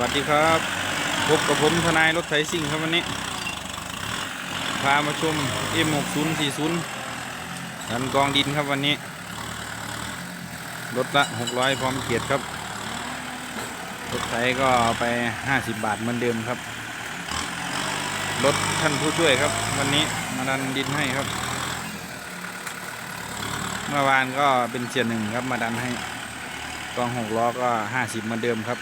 วัสดีครับพบกับผมทนายรถไถซิ่งครับวันนี้ พามาชม M6040 ดันกองดินครับวันนี้ รถละ 600 พร้อมเกียรติครับ รถไถก็ไป 50 บาทเหมือนเดิมครับ รถท่านผู้ช่วยครับ วันนี้มาดันดินให้ครับ เมื่อวานก็เป็นเสียหนึ่งครับมาดันให้กองหกล้อก็ 50 เหมือนเดิมครับ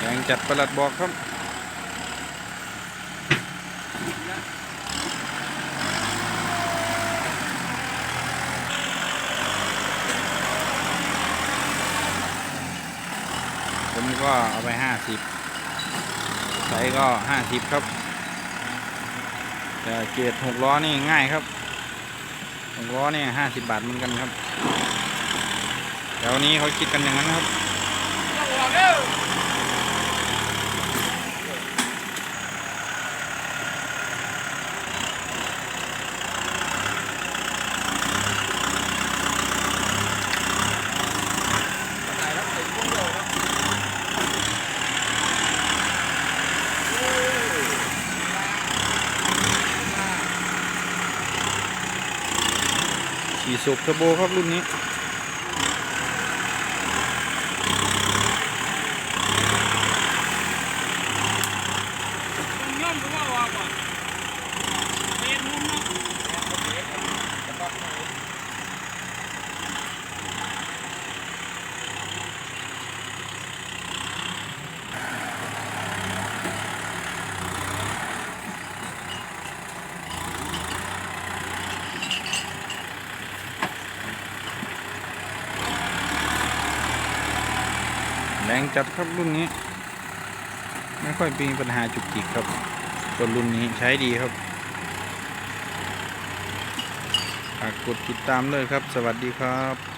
แรง จัดประหลัดบอกครับผมก็เอาไปห้าสิบใส่ก็ห้าสิบครับ แต่เกียร์หกล้อนี่ง่ายครับหกล้อนี่ห้าสิบบาทเหมือนกันครับแถวนี้เขาคิดกันอย่างนั้นครับ ขี่สูบเทอร์โบครับรุ่นนี้ ย่อมก็ว่าว่าก่อนเป็นมุมเนาะ แรงจัดครับรุ่นนี้ ไม่ค่อยมีปัญหาจุกจิกครับตัวรุ่นนี้ใช้ดีครับฝากกดติดตามเลยครับ สวัสดีครับ